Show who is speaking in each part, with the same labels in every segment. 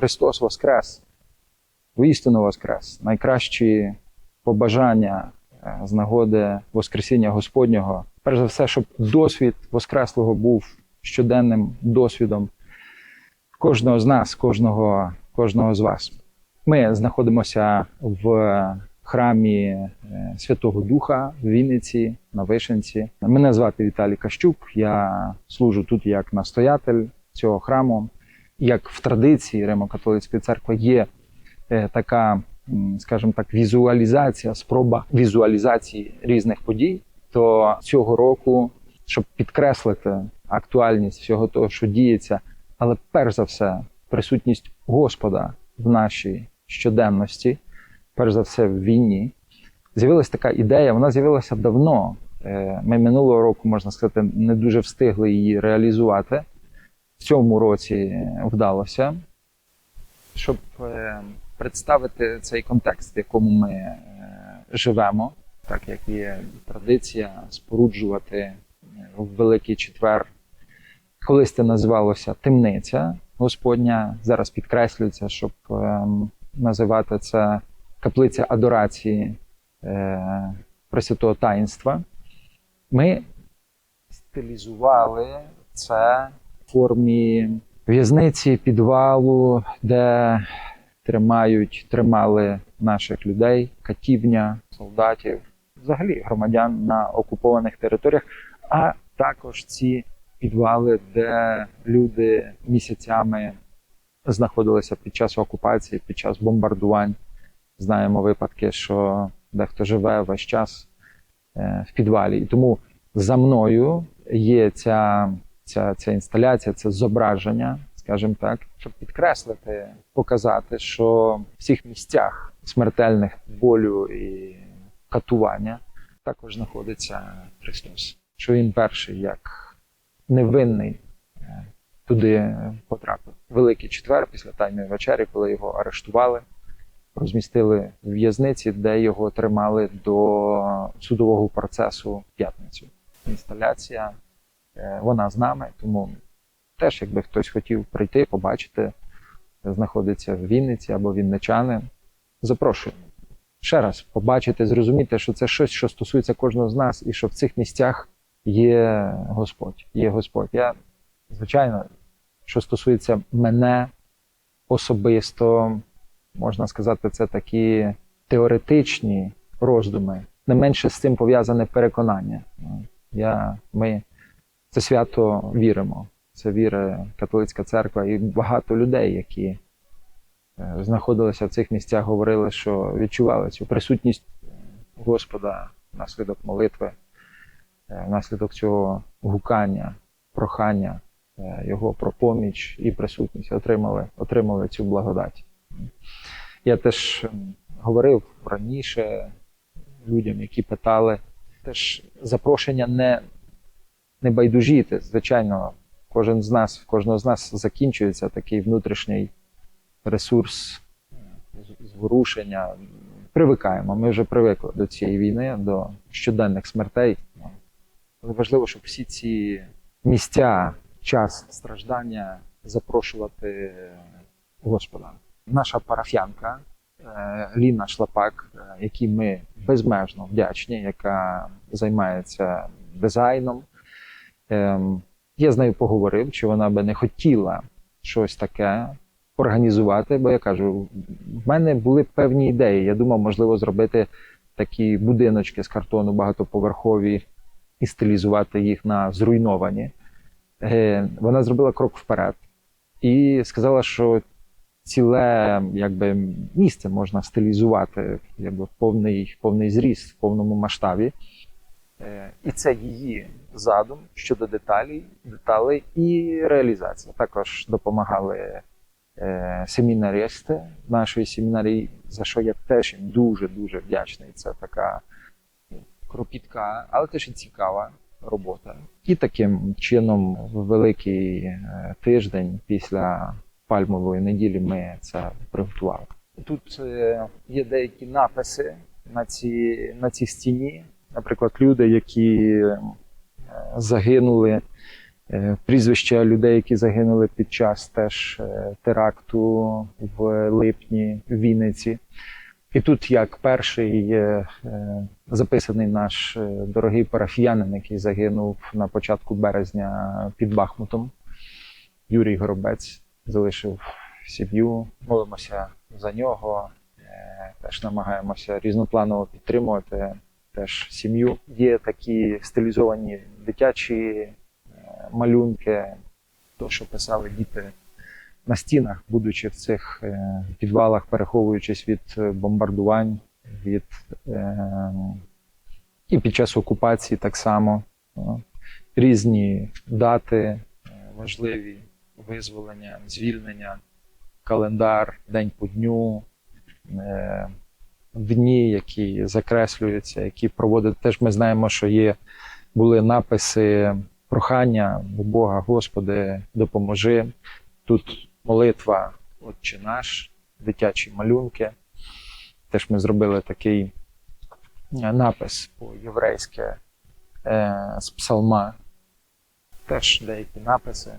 Speaker 1: Христос Воскрес, воістину Воскрес. Найкращі побажання е, з нагоди Воскресіння Господнього. Перш за все, щоб досвід Воскреслого був щоденним досвідом кожного з нас, кожного, кожного з вас. Ми знаходимося в храмі е, Святого Духа в Вінниці на Вишенці. Мене звати Віталій Кащук. Я служу тут як настоятель цього храму. Як в традиції Римо-католицької церкви є е, така, скажімо так, візуалізація, спроба візуалізації різних подій, то цього року, щоб підкреслити актуальність всього того, що діється, але перш за все присутність Господа в нашій щоденності, перш за все в війні, з'явилася така ідея. Вона з'явилася давно. Е, Ми минулого року, можна сказати, не дуже встигли її реалізувати. В цьому році вдалося, щоб е, представити цей контекст, в якому ми е, живемо, так як є традиція споруджувати е, в Великий Четвер. Колись це називалося темниця Господня. Зараз підкреслюється, щоб називати це каплиця адорації Пресвятого Таїнства. Ми стилізували це формі в'язниці, підвалу, де тримають, тримали наших людей, катівня, солдатів, взагалі громадян на окупованих територіях, а також ці підвали, де люди місяцями знаходилися під час окупації, під час бомбардувань. Знаємо випадки, що дехто живе весь час е, в підвалі. І тому за мною є ця, ця, ця інсталяція, це зображення, скажімо так, щоб підкреслити, показати, що в всіх місцях смертельних болю і катування також знаходиться Христос. Що Він перший, як невинний, е, туди потрапив. Великий четвер після тайної вечері, коли його арештували, розмістили в в'язниці, де його тримали до судового процесу в п'ятницю. Інсталяція вона з нами, тому теж, якби хтось хотів прийти, побачити, знаходиться в Вінниці або Вінничани, запрошую. Ще раз побачити, зрозуміти, що це щось, що стосується кожного з нас, і що в цих місцях є Господь. Є Господь. Я, звичайно, що стосується мене особисто, можна сказати, це такі теоретичні роздуми. Не менше з цим пов'язане переконання. Я, Ми це свято віримо. Це вірить католицька церква і багато людей, які е, знаходилися в цих місцях, говорили, що відчували цю присутність Господа внаслідок молитви, е, внаслідок цього гукання, прохання е, Його про поміч і присутність, отримали, отримали цю благодать. Я теж говорив раніше людям, які питали, теж запрошення не, не байдужіти. Звичайно, кожен з нас, в кожного з нас закінчується такий внутрішній ресурс зворушення. Привикаємо, ми вже привикли до цієї війни, до щоденних смертей. Але важливо, щоб всі ці місця, час страждання запрошувати Господа. Наша парафіянка е, Ліна Шлапак, е, якій ми безмежно вдячні, яка займається дизайном. Ем, Я з нею поговорив, чи вона би не хотіла щось таке організувати, бо я кажу, в мене були певні ідеї. Я думав, можливо, зробити такі будиночки з картону багатоповерхові і стилізувати їх на зруйновані. Е, Вона зробила крок вперед і сказала, що ціле якби, місце можна стилізувати якби, в повний, повний зріст, в повному масштабі. Е, І це її задум щодо деталей, деталей і реалізація. Також допомагали е, семінаристи нашої семінарії, за що я теж їм дуже-дуже вдячний. Це така кропітка, але теж і цікава робота. І таким чином, в великий е, тиждень після пальмової неділі ми це приготували. Тут е, є деякі написи на цій, на цій стіні. Наприклад, люди, які загинули Е, Прізвища людей, які загинули під час теж е, теракту в липні в Вінниці. І тут як перший е, записаний наш дорогий парафіянин, який загинув на початку березня під Бахмутом. Юрій Горобець залишив сім'ю. Молимося за нього. Теж намагаємося різнопланово підтримувати теж сім'ю. Є такі стилізовані дитячі е, малюнки, то, що писали діти на стінах, будучи в цих е, підвалах, переховуючись від е, бомбардувань, від і під час окупації так само. Різні дати важливі визволення, звільнення, календар, день по дню, дні, які закреслюються, які проводять. Теж ми знаємо, що є були написи прохання до Бога, Господи, допоможи. Тут молитва Отче наш, дитячі малюнки. Теж ми зробили такий е, напис по-єврейськи е, з псалма. Теж деякі написи.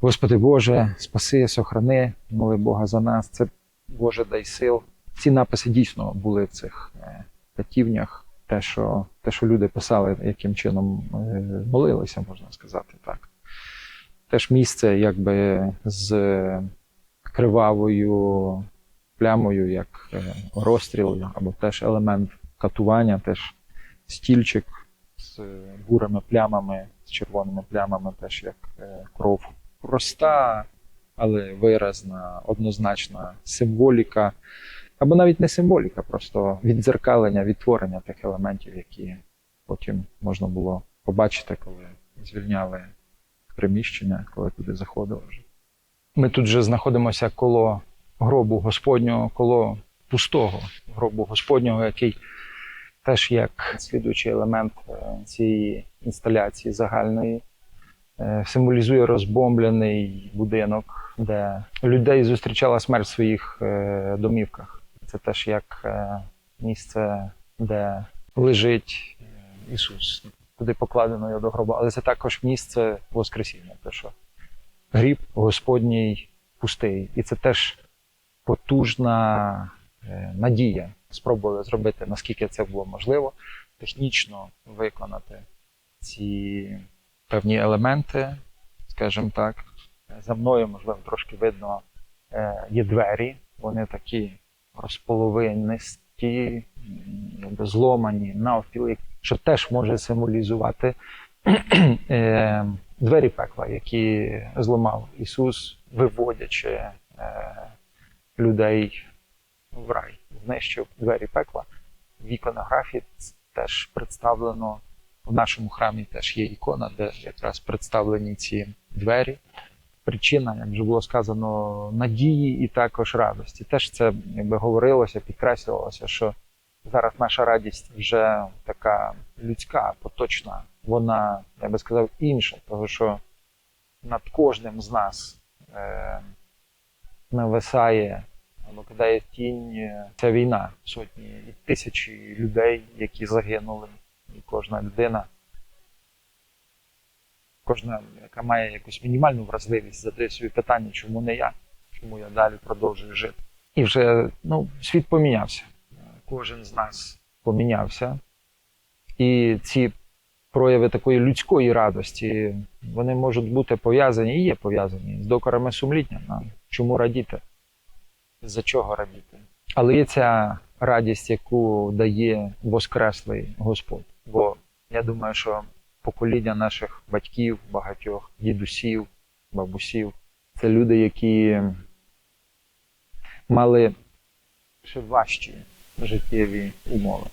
Speaker 1: Господи Боже, спаси, сохрани, моли Бога за нас. Це Боже дай сил. Ці написи дійсно були в цих е, катівнях. Те, що, те, що люди писали, яким чином е, молилися, можна сказати так. Теж місце якби з кривавою плямою, як е, розстріл, або теж елемент катування, теж стільчик з бурими плямами, з червоними плямами, теж як кров. Проста, але виразна, однозначна символіка, або навіть не символіка, просто віддзеркалення, відтворення тих елементів, які потім можна було побачити, коли звільняли приміщення, коли туди заходили. Ми тут вже знаходимося коло гробу Господнього, коло пустого гробу Господнього, який теж як слідуючий елемент е, цієї інсталяції загальної, е, символізує розбомблений будинок, де людей зустрічала смерть в своїх е, домівках. Це теж як е, місце, де лежить е, Ісус, куди покладено його до гроба, але це також місце Воскресіння. Те, що гріб Господній пустий. І це теж потужна е, надія. Спробували зробити, наскільки це було можливо, технічно виконати ці певні елементи, скажімо так. За мною, можливо, трошки видно, є двері, вони такі розполовинисті, зломані навпіл, що теж може символізувати е, двері пекла, які зламав Ісус, виводячи е, людей в рай, знищив двері пекла. В іконографії теж представлено в нашому храмі теж є ікона, де якраз представлені ці двері. Причина, як вже було сказано, надії і також радості. Теж це якби говорилося, підкреслювалося, що зараз наша радість вже така людська, поточна. Вона, я би сказав, інша, тому що над кожним з нас е, нависає або кидає тінь ця війна, сотні і тисячі людей, які загинули, і кожна людина, кожна, яка має якусь мінімальну вразливість, задає собі питання, чому не я, чому я далі продовжую жити. І вже ну, світ помінявся. Кожен з нас помінявся. І ці прояви такої людської радості, вони можуть бути пов'язані і є пов'язані з докорами сумління. Нам. Чому радіти? За чого радіти? Але є ця радість, яку дає Воскреслий Господь. Бо я думаю, що покоління наших батьків, багатьох дідусів, бабусів це люди, які мали ще важчі життєві умови.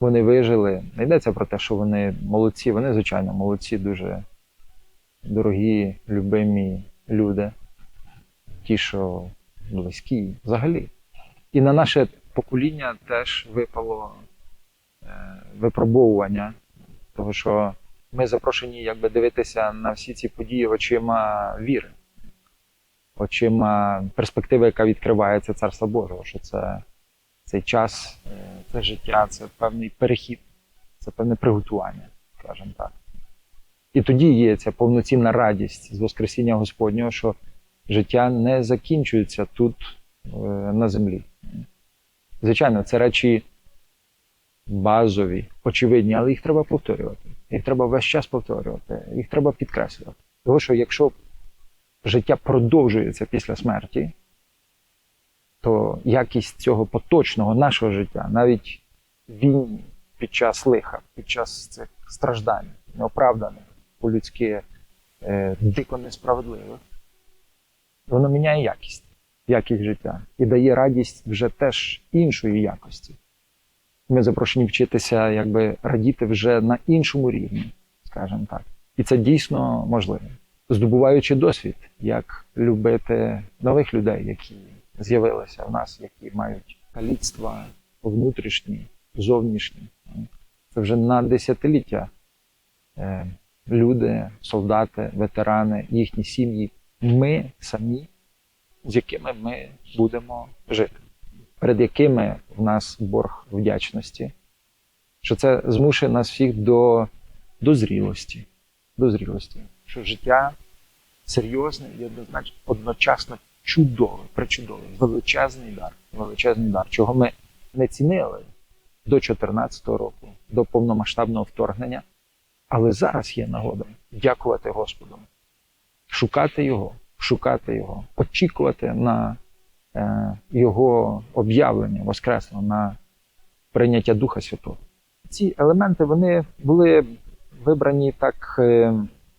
Speaker 1: Вони вижили. Не йдеться про те, що вони молодці. Вони, звичайно, молодці, дуже дорогі, любимі люди, ті, що близькі, взагалі. І на наше покоління теж випало е, випробовування, того що ми запрошені якби дивитися на всі ці події очима віри, очима перспективи, яка відкривається Царства Божого, що це цей час, е, це життя, це певний перехід, це певне приготування, скажімо так. І тоді є ця повноцінна радість з Воскресіння Господнього, що життя не закінчується тут е, на землі. Звичайно, це речі базові, очевидні, але їх треба повторювати. Їх треба весь час повторювати, їх треба підкреслювати. Тому що якщо життя продовжується після смерті, то якість цього поточного нашого життя, навіть війні, під час лиха, під час цих страждань, неоправданих, по-людськи е, дико несправедливих, воно міняє якість, якість життя і дає радість вже теж іншої якості. Ми запрошені вчитися, якби радіти вже на іншому рівні, скажімо так. І це дійсно можливо. Здобуваючи досвід, як любити нових людей, які з'явилися в нас, які мають каліцтва внутрішні, зовнішні. Це вже на десятиліття е, люди, солдати, ветерани, їхні сім'ї, ми самі, з якими ми будемо жити, перед якими в нас борг вдячності, що це змушує нас всіх до, до зрілості, до зрілості, що життя серйозне і однозначно одночасно чудове, причудове, величезний дар, величезний дар, чого ми не цінили до 2014 року, до повномасштабного вторгнення. Але зараз є нагода дякувати Господу, шукати Його, шукати Його, очікувати на Його об'явлення Воскресло, на прийняття Духа Святого. Ці елементи вони були вибрані так, е,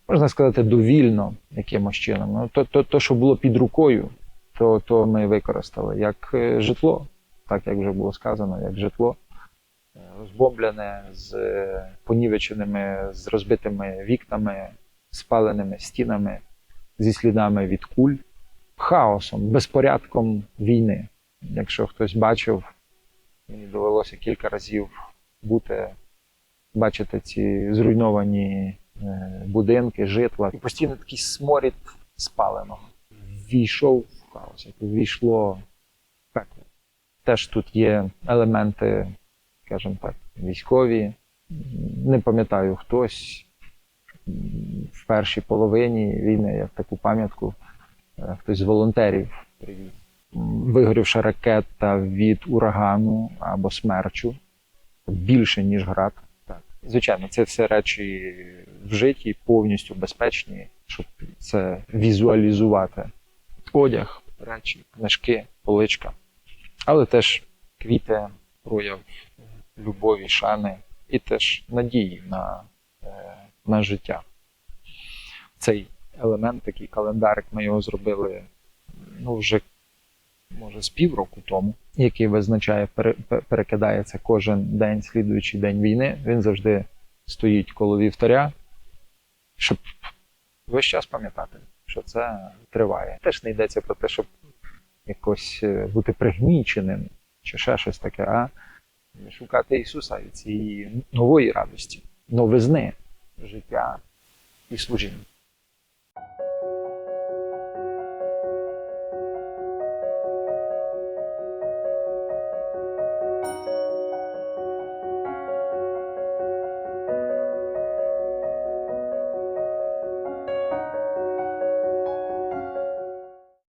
Speaker 1: можна сказати, довільно якимось чином. Ну, то, то, то, що було під рукою, то, то ми використали як е, житло, так як вже було сказано, як житло е, розбомблене з е, понівеченими, з розбитими вікнами, спаленими стінами, зі слідами від куль, хаосом, безпорядком війни. Якщо хтось бачив, мені довелося кілька разів бути, бачити ці зруйновані е, будинки, житла. І постійно такий сморід спаленого. Війшов в хаос, як війшло в пекло. Теж тут є елементи, скажімо так, військові. Не пам'ятаю хтось в першій половині війни, як таку пам'ятку, хтось з волонтерів привіз. Вигорівша ракета від урагану або смерчу більше, ніж град. Так. Звичайно, це все речі вжиті, повністю безпечні, щоб це візуалізувати. Одяг, речі, книжки, поличка, але теж квіти, прояв любові, шани і теж надії на, е, на життя. Цей елемент, такий календарик, ми його зробили ну, вже може з півроку тому, який визначає, пере- перекидається кожен день, слідуючий день війни. Він завжди стоїть коло вівтаря, щоб весь час пам'ятати, що це триває. Теж не йдеться про те, щоб якось е, бути пригніченим чи ще щось таке, а шукати Ісуса і цієї нової радості, новизни життя і служіння.